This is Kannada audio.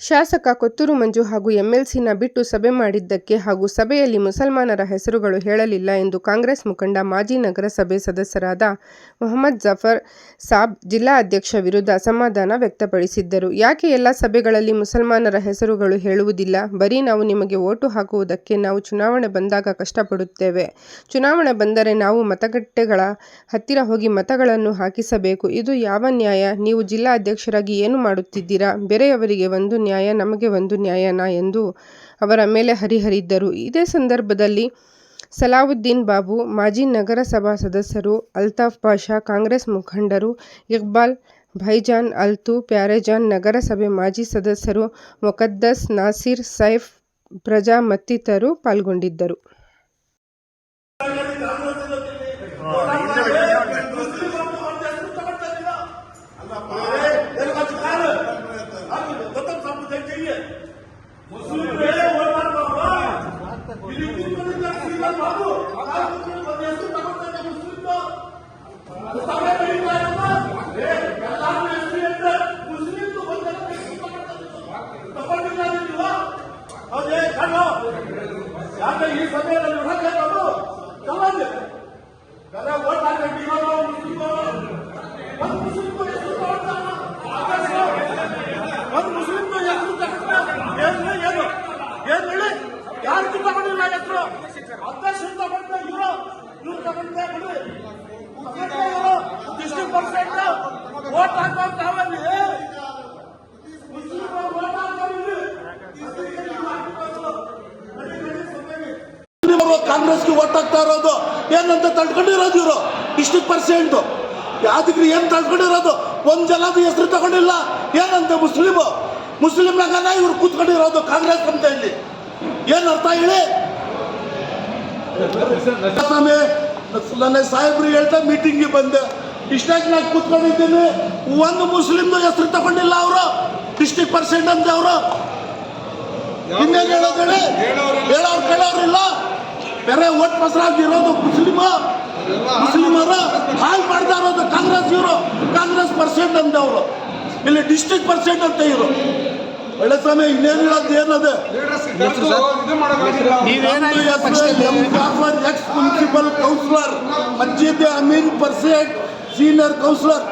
ಶಾಸಕ ಕೊತ್ತೂರು ಮಂಜು ಹಾಗೂ ಎಂಎಲ್ಸಿನ ಬಿಟ್ಟು ಸಭೆ ಮಾಡಿದ್ದಕ್ಕೆ ಹಾಗೂ ಸಭೆಯಲ್ಲಿ ಮುಸಲ್ಮಾನರ ಹೆಸರುಗಳು ಹೇಳಲಿಲ್ಲ ಎಂದು ಕಾಂಗ್ರೆಸ್ ಮುಖಂಡ ಮಾಜಿ ನಗರಸಭೆ ಸದಸ್ಯರಾದ ಮೊಹಮ್ಮದ್ ಜಫರ್ ಸಾಬ್ ಜಿಲ್ಲಾ ಅಧ್ಯಕ್ಷ ವಿರುದ್ಧ ಅಸಮಾಧಾನ ವ್ಯಕ್ತಪಡಿಸಿದ್ದರು. ಯಾಕೆ ಎಲ್ಲ ಸಭೆಗಳಲ್ಲಿ ಮುಸಲ್ಮಾನರ ಹೆಸರುಗಳು ಹೇಳುವುದಿಲ್ಲ? ಬರೀ ನಾವು ನಿಮಗೆ ಓಟು ಹಾಕುವುದಕ್ಕೆ ನಾವು ಚುನಾವಣೆ ಬಂದಾಗ ಕಷ್ಟಪಡುತ್ತೇವೆ. ಚುನಾವಣೆ ಬಂದರೆ ನಾವು ಮತಗಟ್ಟೆಗಳ ಹತ್ತಿರ ಹೋಗಿ ಮತಗಳನ್ನು ಹಾಕಿಸಬೇಕು. ಇದು ಯಾವ ನ್ಯಾಯ? ನೀವು ಜಿಲ್ಲಾ ಅಧ್ಯಕ್ಷರಾಗಿ ಏನು ಮಾಡುತ್ತಿದ್ದೀರಾ? ಬೇರೆಯವರಿಗೆ ಒಂದು ನ್ಯಾಯ ನಮಗೆ ಒಂದು ನ್ಯಾಯನ ಎಂದು ಅವರ ಮೇಲೆ ಹರಿಹರಿದ್ದರು ಇದೇ ಸಂದರ್ಭದಲ್ಲಿ ಸಲಾವುದ್ದೀನ್ ಬಾಬು, ಮಾಜಿ ನಗರಸಭಾ ಸದಸ್ಯರು ಅಲ್ತಾಫ್ ಪಾಷಾ, ಕಾಂಗ್ರೆಸ್ ಮುಖಂಡರು ಇಕ್ಬಾಲ್, ಭೈಜಾನ್, ಅಲ್ತು, ಪ್ಯಾರೇಜಾನ್, ನಗರಸಭೆ ಮಾಜಿ ಸದಸ್ಯರು ಮುಕದ್ದಸ್, ನಾಸೀರ್, ಸೈಫ್, ಪ್ರಜಾ ಮತ್ತಿತರರು ಪಾಲ್ಗೊಂಡಿದ್ದರು. ಯಾಕೆ ಈ ಸಭೆಯಲ್ಲಿ ಹೊರಗೆ ಕಲಾಂಜೆ ಕಲೆ ಓಟ್ ಹಾಕಿ ಮುಸ್ಲಿಮರು. ಒಂದು ತಗೊಳ್ತಾನ ಒಂದು ಮುಸ್ಲಿಮ್ ಹೆಸರು ಏನು ಏನು? ಏನ್ ಹೇಳಿ? ಯಾರು ತಗೊಂಡಿಲ್ಲ ಹೆಸರು ಅಧ್ಯಕ್ಷ ತಗೊಂಡ ಇವರು, ಇವ್ರು ತಗೊಂಡ್ರೆ ಬಿಡಿ. ಡಿಸ್ಟ್ರಿಕ್ಟ್ ಪರ್ಸೆಂಟ್ ಓಟ್ ಹಾಕುವಂತ ಅವಲ್ಲಿ ಮುಸ್ಲಿಮ್ ಓಟ್ ಹಾಕೋರು ಇವರು ಕಾಂಗ್ರೆಸ್ಗೆ ಓಟ್ ಹಾಕ್ತಾ ಇರೋದು ಏನಂತ ತಳ್ಕೊಂಡಿರೋದು ಇವರು? ಇಷ್ಟು ಪರ್ಸೆಂಟ್ ಯಾವ್ದಕ್ಕೆ ಏನ್ ತಳ್ಕೊಂಡಿರೋದು ಒಂದ್ ಜನದ ಹೆಸರು ತಗೊಂಡಿಲ್ಲ. ಏನಂತ ಮುಸ್ಲಿಮ್? ಮುಸ್ಲಿಮ್ನಾಗನ ಇವ್ರು ಕೂತ್ಕೊಂಡಿರೋದು ಕಾಂಗ್ರೆಸ್ ಅಂತ ಇಲ್ಲಿ ಏನ್ ಅರ್ಥ ಹೇಳಿ? ನನ್ನ ಸಾಹೇಬ್ರು ಹೇಳ್ತಾ ಮೀಟಿಂಗ್ಗೆ ಬಂದೆ. ಇಷ್ಟಾಗಿ ನಾನು ಕೂತ್ಕೊಂಡಿದ್ದೀನಿ. ಒಂದು ಮುಸ್ಲಿಮ್ ಹೆಸರು ತಗೊಂಡಿಲ್ಲ ಅವರು. ಡಿಸ್ಟಿಕ್ ಪರ್ಸೆಂಟ್ ಅಂತ ಅವರು. ಇನ್ನೇನು ಹೇಳೋದು ಹೇಳಿ? ಹೇಳೋರು ಕೇಳೋರಿಲ್ಲ ಬೇರೆ ಓಟ್ ಇರೋದು ಮುಸ್ಲಿಮ. ಮುಸ್ಲಿಮರು ಹಾಳು ಮಾಡ್ತಾ ಇರೋದು ಕಾಂಗ್ರೆಸ್ ಇವರು. ಕಾಂಗ್ರೆಸ್ ಪರ್ಸೆಂಟ್ ಅಂತ ಅವರು. ಇಲ್ಲಿ ಡಿಸ್ಟ್ರಿಕ್ಟ್ ಪರ್ಸೆಂಟ್ ಅಂತ ಇವರು. ಒಳ್ಳೆ ಸ್ವಾಮಿ ಇನ್ನೇನು ಹೇಳೋದು ಏನದು? ಎಕ್ಸ್ ಮುನ್ಸಿಪಲ್ ಕೌನ್ಸಿಲರ್ ಮಸ್ಜಿದ್ ಅಮೀನ್ ಪರ್ಸೆಂಟ್ ಸೀನಿಯರ್ ಕೌನ್ಸಿಲರ್